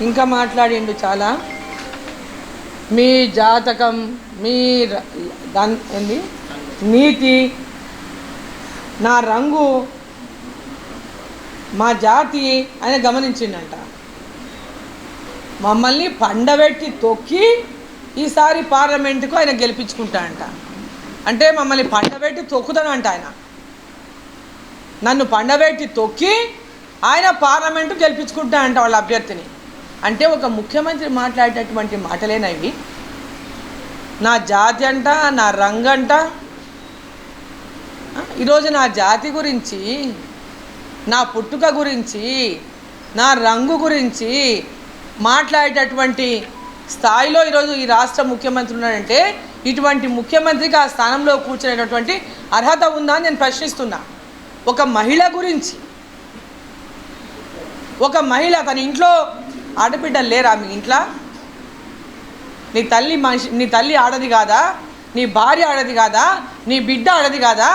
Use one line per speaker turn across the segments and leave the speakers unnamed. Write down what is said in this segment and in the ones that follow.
ఇంకా మాట్లాడిండు చాలా. మీ జాతకం మీ దాన్ ఏంది? నీతి నా రంగు మా జాతి ఆయన గమనించిండంట. మమ్మల్ని పండబెట్టి తొక్కి ఈసారి పార్లమెంటుకు ఆయన గెలిపించుకుంటాడంట. అంటే మమ్మల్ని పండబెట్టి తొక్కుతానంట ఆయన. నన్ను పండబెట్టి తొక్కి ఆయన పార్లమెంటు గెలిపించుకుంటాడంట వాళ్ళ అభ్యర్థిని. అంటే ఒక ముఖ్యమంత్రి మాట్లాడేటటువంటి మాటలేనా ఇవి నా జాతి అంట నా రంగు అంట ఈరోజు నా జాతి గురించి నా పుట్టుక గురించి నా రంగు గురించి మాట్లాడేటటువంటి స్థాయిలో ఈరోజు ఈ రాష్ట్ర ముఖ్యమంత్రి ఉన్నాడంటే ఇటువంటి ముఖ్యమంత్రికి ఆ స్థానంలో కూర్చునేటటువంటి అర్హత ఉందా అని నేను ప్రశ్నిస్తున్నా. ఒక మహిళ గురించి ఒక మహిళ తన ఇంట్లో ఆడబిడ్డలు లేరా మీ ఇంట్లో? నీ తల్లి మనిషి నీ తల్లి ఆడది కాదా? నీ భార్య ఆడది కాదా? నీ బిడ్డ ఆడది కాదా?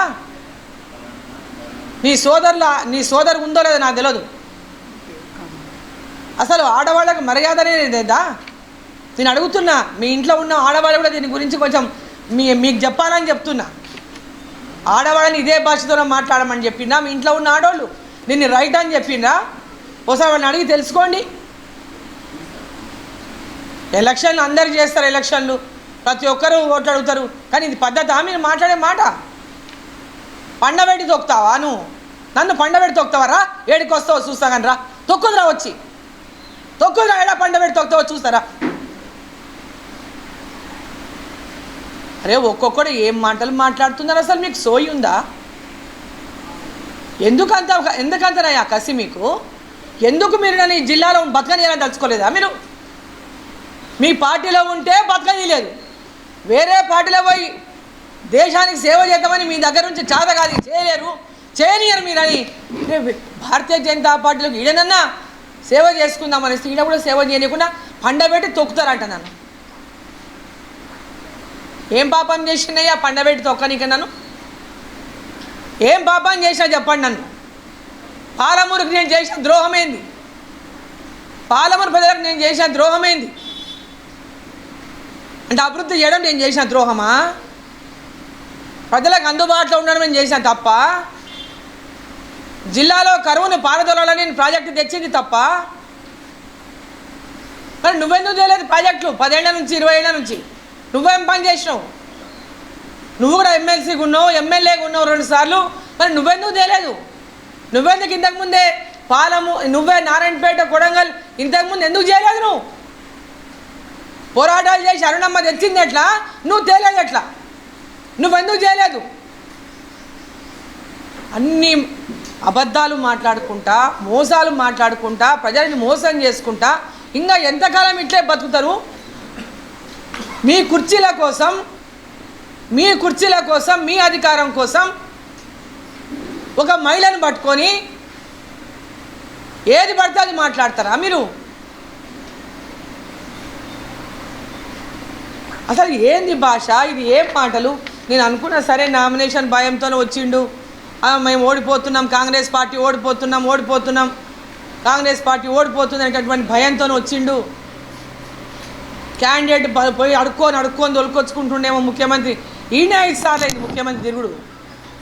నీ సోదరుల నీ సోదరు ఉందో లేదో నాకు తెలియదు అసలు ఆడవాళ్ళకి మర్యాద అనేది లేదా? నేను అడుగుతున్నా మీ ఇంట్లో ఉన్న ఆడవాళ్ళు కూడా దీని గురించి కొంచెం మీ మీకు చెప్పాలని చెప్తున్నా. ఆడవాళ్ళని ఇదే భాషతోనే మాట్లాడమని చెప్పిందా మీ ఇంట్లో ఉన్న ఆడవాళ్ళు నిన్ను రైట్ అని చెప్పిందా ఒకసారి వాళ్ళని అడిగి తెలుసుకోండి. ఎలక్షన్లు అందరు చేస్తారు ఎలక్షన్లు. ప్రతి ఒక్కరూ ఓట్లు అడుగుతారు. కానీ ఇది పద్ధత? మీరు మాట్లాడే మాట. పండబెట్టి తొక్కుతావా నువ్వు? నన్ను పండబెట్టి తొక్కుతావా? రా ఏడికి వస్తావో చూస్తా కానీ రా. తొక్కుదురా వచ్చి. తొక్కుదురా ఏడా పండబెట్టి తొక్కుతావో చూస్తారా అరే ఒక్కొక్కడు ఏం మాటలు మాట్లాడుతున్నారు అసలు? మీకు సోయి ఉందా? ఎందుకంత ఎందుకంతనయ్యా కసి మీకు? ఎందుకు మీరు నన్ను ఈ జిల్లాలో ఎలా తలుచుకోలేదా మీరు? మీ పార్టీలో ఉంటే బతకనీయలేదు వేరే పార్టీలో పోయి దేశానికి సేవ చేద్దామని మీ దగ్గర నుంచి చాత కాదు చేయలేరు. చేయనియరు మీరని. భారతీయ జనతా పార్టీలోకి ఈడనన్నా సేవ చేసుకుందామని ఈడ కూడా సేవ చేయకుండా పండబెట్టి తొక్కుతారంట నన్ను. ఏం పాపం చేసినయ్యా పండబెట్టి తొక్కనిక నన్ను? ఏం పాపం చేసినా చెప్పండి నన్ను. పాలమూరుకు నేను చేసిన ద్రోహమేంది? పాలమూరు ప్రజలకు నేను చేసిన ద్రోహమేంది? అంటే అభివృద్ధి చేయడం నేను చేసిన ద్రోహమా? ప్రజలకు అందుబాటులో ఉండడం నేను చేసిన తప్ప? జిల్లాలో కరువును పారదోలాలని నేను ప్రాజెక్టు తెచ్చింది తప్ప? మరి నువ్వెందుకు చేయలేదు ప్రాజెక్టులు? పదేళ్ళ నుంచి ఇరవై ఏళ్ళ నుంచి. నువ్వేం పని చేసినావు? నువ్వు కూడా ఎమ్మెల్సీగా ఉన్నావు ఎమ్మెల్యేగా ఉన్నావు రెండుసార్లు మరి నువ్వెందుకు చేయలేదు? నువ్వెందుకు ఇంతకుముందే పాలము నువ్వే నారాయణపేట కొడంగల్ ఇంతకుముందు ఎందుకు చేయలేదు నువ్వు? పోరాటాలు చేసి అరుణమ్మ తెచ్చింది ఎట్లా? నువ్వు తేలేదు ఎట్లా? నువ్వెందుకు చేయలేదు? అన్ని అబద్ధాలు మాట్లాడుకుంటా మోసాలు మాట్లాడుకుంటా ప్రజల్ని మోసం చేసుకుంటా ఇంకా ఎంతకాలం ఇట్లే బతుకుతారు? మీ కుర్చీల కోసం మీ కుర్చీల కోసం మీ అధికారం కోసం ఒక మహిళను పట్టుకొని ఏది పడితే అది మాట్లాడతారా మీరు? అసలు ఏంది భాష? ఇది ఏం మాటలు? నేను అనుకున్నా సరే నామినేషన్ భయంతోనే వచ్చిండు. మేము ఓడిపోతున్నాం కాంగ్రెస్ పార్టీ ఓడిపోతున్నాం ఓడిపోతున్నాం. కాంగ్రెస్ పార్టీ ఓడిపోతుంది అనేటటువంటి భయంతోనే వచ్చిండు. క్యాండిడేట్ పోయి అడుక్కొని అడుక్కొని తొలుకొచ్చుకుంటుండేమో ముఖ్యమంత్రి. ఈయన ఐదు సార్లు అయింది ముఖ్యమంత్రి తిరుగుడు.